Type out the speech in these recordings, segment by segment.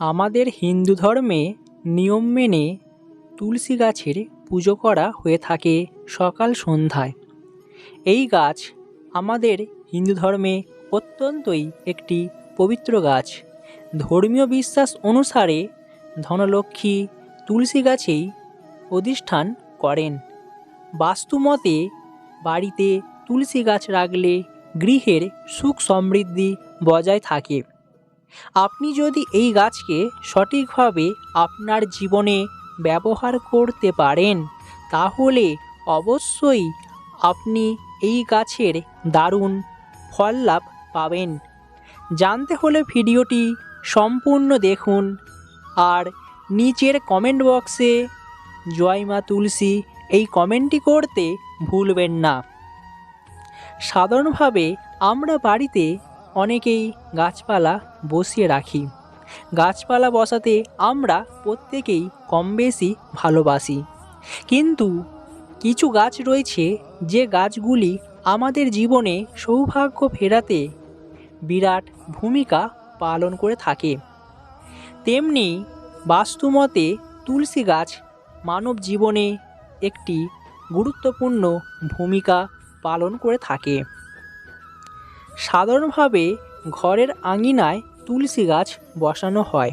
আমাদের হিন্দু ধর্মে নিয়ম মেনে তুলসী গাছের পুজো করা হয়ে থাকে সকাল সন্ধ্যায়। এই গাছ আমাদের হিন্দু ধর্মে অত্যন্তই একটি পবিত্র গাছ। ধর্মীয় বিশ্বাস অনুসারে ধনলক্ষ্মী তুলসী গাছেই অধিষ্ঠান করেন। বাস্তুমতে বাড়িতে তুলসী গাছ রাখলে গৃহের সুখ সমৃদ্ধি বজায় থাকে। আপনি যদি এই গাছকে সঠিকভাবে আপনার জীবনে ব্যবহার করতে পারেন, তাহলে অবশ্যই আপনি এই গাছের দারুণ ফল লাভ পাবেন। জানতে হলে ভিডিওটি সম্পূর্ণ দেখুন আর নিচের কমেন্ট বক্সে জয় মা তুলসী এই কমেন্টটি করতে ভুলবেন না। সাধারণভাবে আমরা বাড়িতে অনেকেই গাছপালা বসিয়ে রাখি। গাছপালা বসাতে আমরা প্রত্যেকেই কম বেশি ভালোবাসি। কিন্তু কিছু গাছ রয়েছে যে গাছগুলি আমাদের জীবনে সৌভাগ্য ফেরাতে বিরাট ভূমিকা পালন করে থাকে। তেমনি বাস্তুমতে তুলসী গাছ মানব জীবনে একটি গুরুত্বপূর্ণ ভূমিকা পালন করে থাকে। সাধারণভাবে ঘরের আঙিনায় তুলসী গাছ বসানো হয়।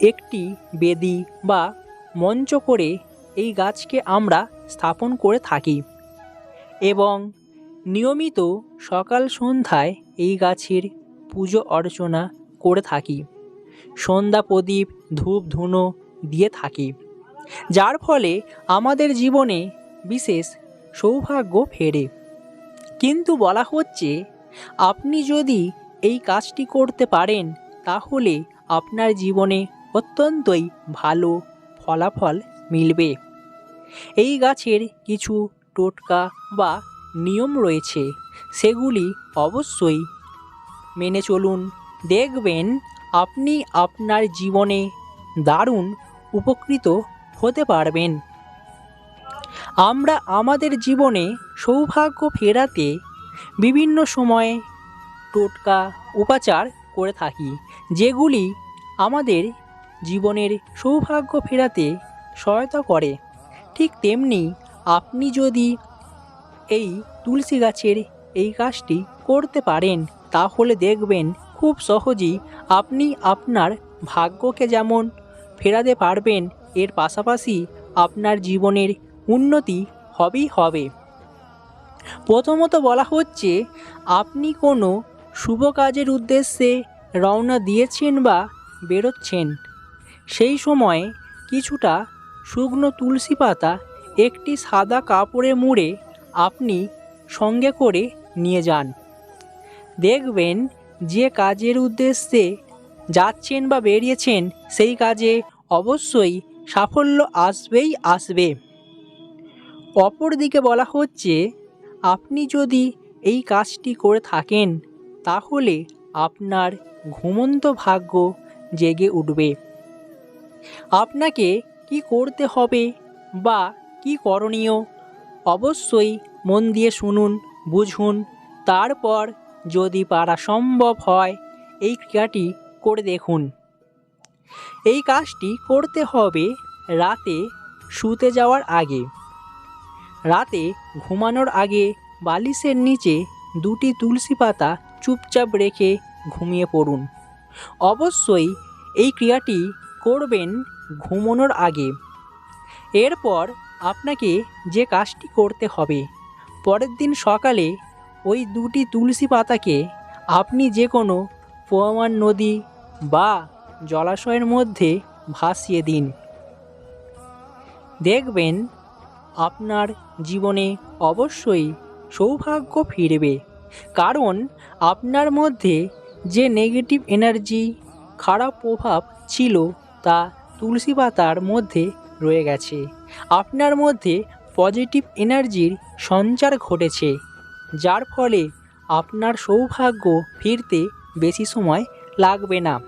একটি বেদি বা মঞ্চ করে এই গাছকে আমরা স্থাপন করে থাকি এবং নিয়মিত সকাল সন্ধ্যায় এই গাছের পুজো অর্চনা করে থাকি। সন্ধ্যা প্রদীপ, ধূপ, ধুনো দিয়ে থাকি। যার ফলে আমাদের জীবনে বিশেষ সৌভাগ্য ফেরে। কিন্তু বলা হচ্ছে, আপনি যদি এই কাজটি করতে পারেন, তাহলে আপনার জীবনে অত্যন্তই ভালো ফলাফল মিলবে। এই গাছের কিছু টোটকা বা নিয়ম রয়েছে, সেগুলি অবশ্যই মেনে চলুন। দেখবেন, আপনি আপনার জীবনে দারুণ উপকৃত হতে পারবেন। আমরা আমাদের জীবনে সৌভাগ্য ফেরাতে বিভিন্ন সময়ে টোটকা উপাচার করে থাকি, যেগুলি আমাদের জীবনের সৌভাগ্য ফেরাতে সহায়তা করে। ঠিক তেমনি আপনি যদি এই তুলসী গাছের এই কাজটি করতে পারেন, তাহলে দেখবেন খুব সহজেই আপনি আপনার ভাগ্যকে যেমন ফেরাতে পারবেন, এর পাশাপাশি আপনার জীবনের উন্নতি হবেই হবে। প্রথমত বলা হচ্ছে, আপনি কোনো শুভ কাজের উদ্দেশ্যে রওনা দিয়েছেন বা বেরোচ্ছেন, সেই সময় কিছুটা শুকনো তুলসী পাতা, একটি সাদা কাপড়ে মুড়ে আপনি সঙ্গে করে নিয়ে যান। দেখবেন যে কাজের উদ্দেশ্যে যাচ্ছেন বা বেরিয়েছেন, সেই কাজে অবশ্যই সাফল্য আসবেই আসবে। অপরদিকে বলা হচ্ছে, আপনি যদি এই কাজটি করে থাকেন, তাহলে আপনার ঘুমন্ত ভাগ্য জেগে উঠবে। আপনাকে কি করতে হবে বা কি করণীয়, অবশ্যই মন দিয়ে শুনুন, বুঝুন। তারপর যদি পারা সম্ভব হয়, এই ক্রিয়াটি করে দেখুন। এই কাজটি করতে হবে রাতে শুতে যাওয়ার আগে। রাতে ঘুমানোর আগে বালিশের নিচে দুটি তুলসী পাতা চুপচাপ রেখে ঘুমিয়ে পড়ুন। অবশ্যই এই ক্রিয়াটি করবেন ঘুমানোর আগে। এরপর আপনাকে যে কাজটি করতে হবে, পরের দিন সকালে ওই দুটি তুলসী পাতাকে আপনি যে কোনো প্রমাণ নদী বা জলাশয়ের মধ্যে ভাসিয়ে দিন। দেখবেন আপনার জীবনে অবশ্যই সৌভাগ্য ফিরবে। কারণ আপনার মধ্যে যে নেগেটিভ এনার্জি খারাপ প্রভাব ছিল তা তুলসী পাতার মধ্যে রয়ে গেছে। আপনার মধ্যে পজিটিভ এনার্জির সঞ্চার ঘটেছে, যার ফলে আপনার সৌভাগ্য ফিরতে বেশি সময় লাগবে না।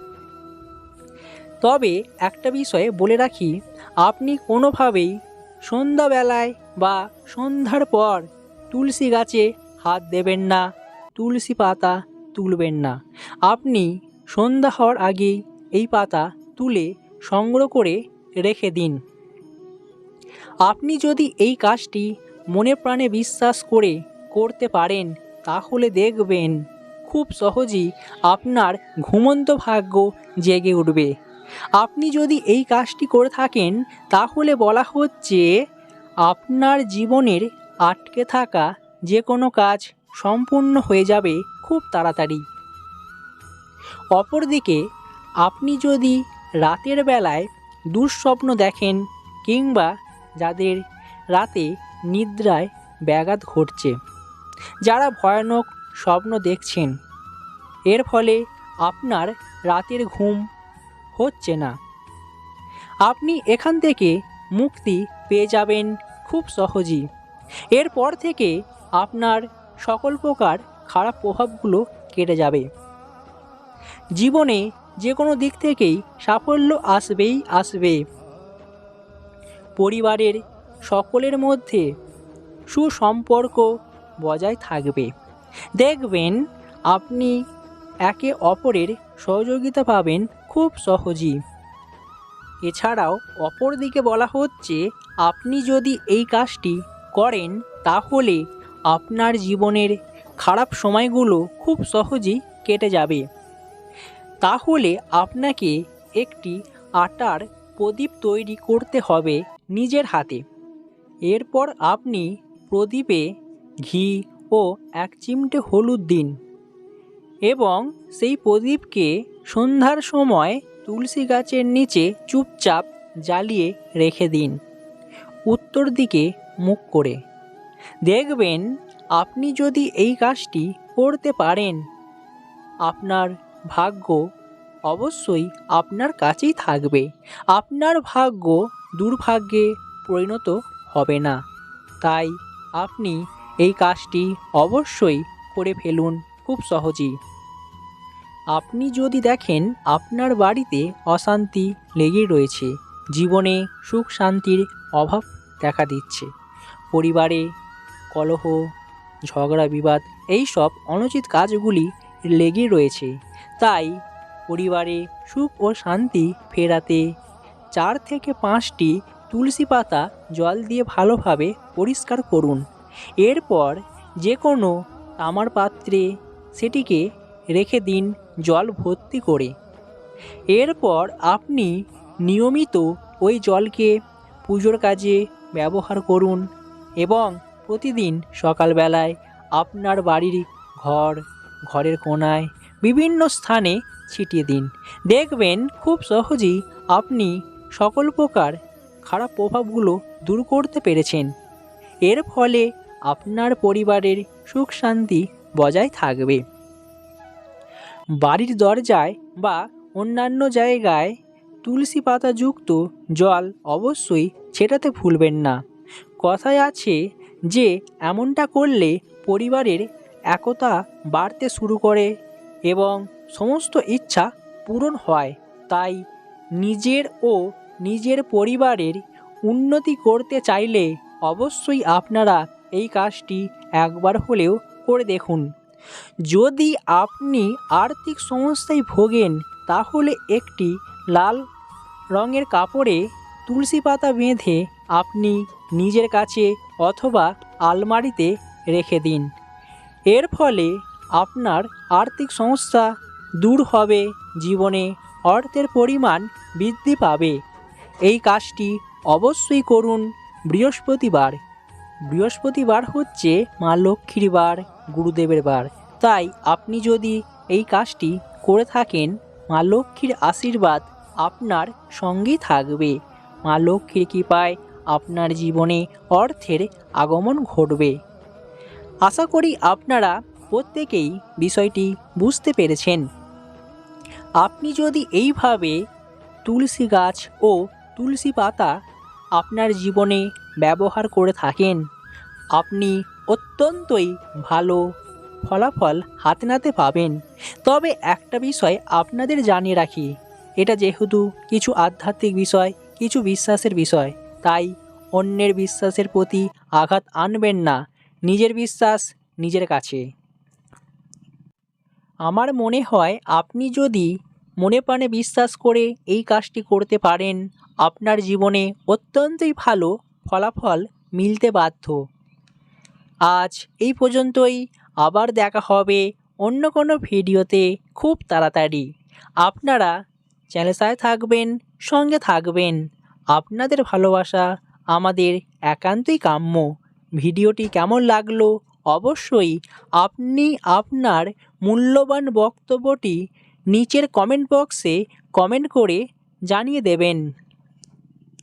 তবে একটা বিষয়ে বলে রাখি, আপনি কোনোভাবেই সন্ধ্যাবেলায় বা সন্ধ্যার পর তুলসী গাছে হাত দেবেন না, তুলসী পাতা তুলবেন না। আপনি সন্ধ্যা হওয়ার আগেই এই পাতা তুলে সংগ্রহ করে রেখে দিন। আপনি যদি এই কাজটি মনে প্রাণে বিশ্বাস করে করতে পারেন, তাহলে দেখবেন খুব সহজেই আপনার ঘুমন্ত ভাগ্য জেগে উঠবে। আপনি যদি এই কাজটি করে থাকেন, তাহলে বলা হচ্ছে আপনার জীবনের আটকে থাকা যে কোনো কাজ সম্পূর্ণ হয়ে যাবে খুব তাড়াতাড়ি। অপরদিকে, আপনি যদি রাতের বেলায় দুঃস্বপ্ন দেখেন কিংবা যাদের রাতে নিদ্রায় ব্যাঘাত ঘটছে, যারা ভয়ানক স্বপ্ন দেখছেন, এর ফলে আপনার রাতের ঘুম হচ্ছে না। আপনি এখান থেকে মুক্তি পেয়ে যাবেন খুব সহজেই। এরপর থেকে আপনার সকল প্রকার খারাপ প্রভাবগুলো কেটে যাবে। জীবনে যে কোনো দিক থেকেই সাফল্য আসবেই আসবে। পরিবারের সকলের মধ্যে সুসম্পর্ক বজায় থাকবে। দেখবেন আপনি একে অপরের সহযোগিতা পাবেন খুব সহজই। এছাড়াও অপর দিকে বলা হচ্ছে, আপনি যদি এই কাজটি করেন, তাহলে আপনার জীবনের খারাপ সময়গুলো খুব সহজেই কেটে যাবে। তাহলে আপনাকে একটি আটার প্রদীপ তৈরি করতে হবে নিজের হাতে। এরপর আপনি প্রদীপে ঘি ও এক চিমটে হলুদ দিন এবং সেই প্রদীপকে সন্ধ্যার সময় তুলসী গাছের নিচে চুপচাপ জ্বালিয়ে রেখে দিন। উত্তর দিকে মুখ করে। দেখবেন, আপনি যদি এই কাজটি করতে পারেন, আপনার ভাগ্য অবশ্যই আপনার কাছেই থাকবে। আপনার ভাগ্য দুর্ভাগ্যে পরিণত হবে না। তাই আপনি এই কাজটি অবশ্যই করে ফেলুন খুব সহজেই। আপনি যদি দেখেন আপনার বাড়িতে অশান্তি লেগে রয়েছে, জীবনে সুখ শান্তির অভাব দেখা দিচ্ছে। পরিবারে কলহ, ঝগড়া, বিবাদ এই সব অনুচিত কাজগুলি লেগে রয়েছে। তাই পরিবারে সুখ ও শান্তি ফেরাতে চার থেকে পাঁচটি তুলসী পাতা জল দিয়ে ভালোভাবে পরিষ্কার করুন। এরপর যে কোনো তামার পাত্রে সেটিকে রেখে দিন। জল ভর্তি করে। এরপর আপনি নিয়মিত ওই জলকে পুজোর কাজে ব্যবহার করুন এবং প্রতিদিন সকালবেলায় আপনার বাড়ির ঘর, ঘরের কোনায় বিভিন্ন স্থানে ছিটিয়ে দিন। দেখবেন খুব সহজেই আপনি সকল প্রকার খারাপ প্রভাবগুলো দূর করতে পেরেছেন। এর ফলে আপনার পরিবারের সুখ শান্তি বজায় থাকবে। বাড়ির দরজায় বা অন্যান্য জায়গায় তুলসী পাতাযুক্ত জল অবশ্যই ছেটাতে ভুলবেন না। কথায় আছে যে, এমনটা করলে পরিবারের একতা বাড়তে শুরু করে এবং সমস্ত ইচ্ছা পূরণ হয়। তাই নিজের ও নিজের পরিবারের উন্নতি করতে চাইলে অবশ্যই আপনারা এই কাজটি একবার হলেও করে দেখুন। যদি আপনি আর্থিক সমস্যায় ভোগেন, তাহলে একটি লাল রঙের কাপড়ে তুলসী পাতা বেঁধে আপনি নিজের কাছে অথবা আলমারিতে রেখে দিন। এর ফলে আপনার আর্থিক সমস্যা দূর হবে, জীবনে অর্থের পরিমাণ বৃদ্ধি পাবে। এই কাজটি অবশ্যই করুন বৃহস্পতিবার। বৃহস্পতিবার হচ্ছে মা লক্ষ্মীর বার, গুরুদেবের বার। তাই আপনি যদি এই কাজটি করে থাকেন, মা লক্ষ্মীর আশীর্বাদ আপনার সঙ্গেই থাকবে। মা লক্ষ্মীর কৃপায় আপনার জীবনে অর্থের আগমন ঘটবে। আশা করি আপনারা প্রত্যেকেই বিষয়টি বুঝতে পেরেছেন। আপনি যদি এইভাবে তুলসী গাছ ও তুলসী পাতা আপনার জীবনে ব্যবহার করে থাকেন। আপনি অত্যন্তই ভালো ফলাফল হাতে নাতে পাবেন। তবে একটা বিষয় আপনাদের জানিয়ে রাখি, এটা যেহেতু কিছু আধ্যাত্মিক বিষয়, কিছু বিশ্বাসের বিষয়, তাই অন্যের বিশ্বাসের প্রতি আঘাত আনবেন না, নিজের বিশ্বাস নিজের কাছে। আমার মনে হয় আপনি যদি মনে প্রাণে বিশ্বাস করে এই কাজটি করতে পারেন, আপনার জীবনে অত্যন্তই ভালো ফলাফল মিলতে বাধ্য। আজ এই পর্যন্তই। আবার দেখা হবে অন্য কোনো ভিডিওতে খুব তাড়াতাড়ি। আপনারা চ্যানেল সাথে থাকবেন, সঙ্গে থাকবেন। আপনাদের ভালোবাসা আমাদের একান্তই কাম্য। ভিডিওটি কেমন লাগল অবশ্যই আপনি আপনার মূল্যবান বক্তব্যটি নিচের কমেন্ট বক্সে কমেন্ট করে জানিয়ে দেবেন।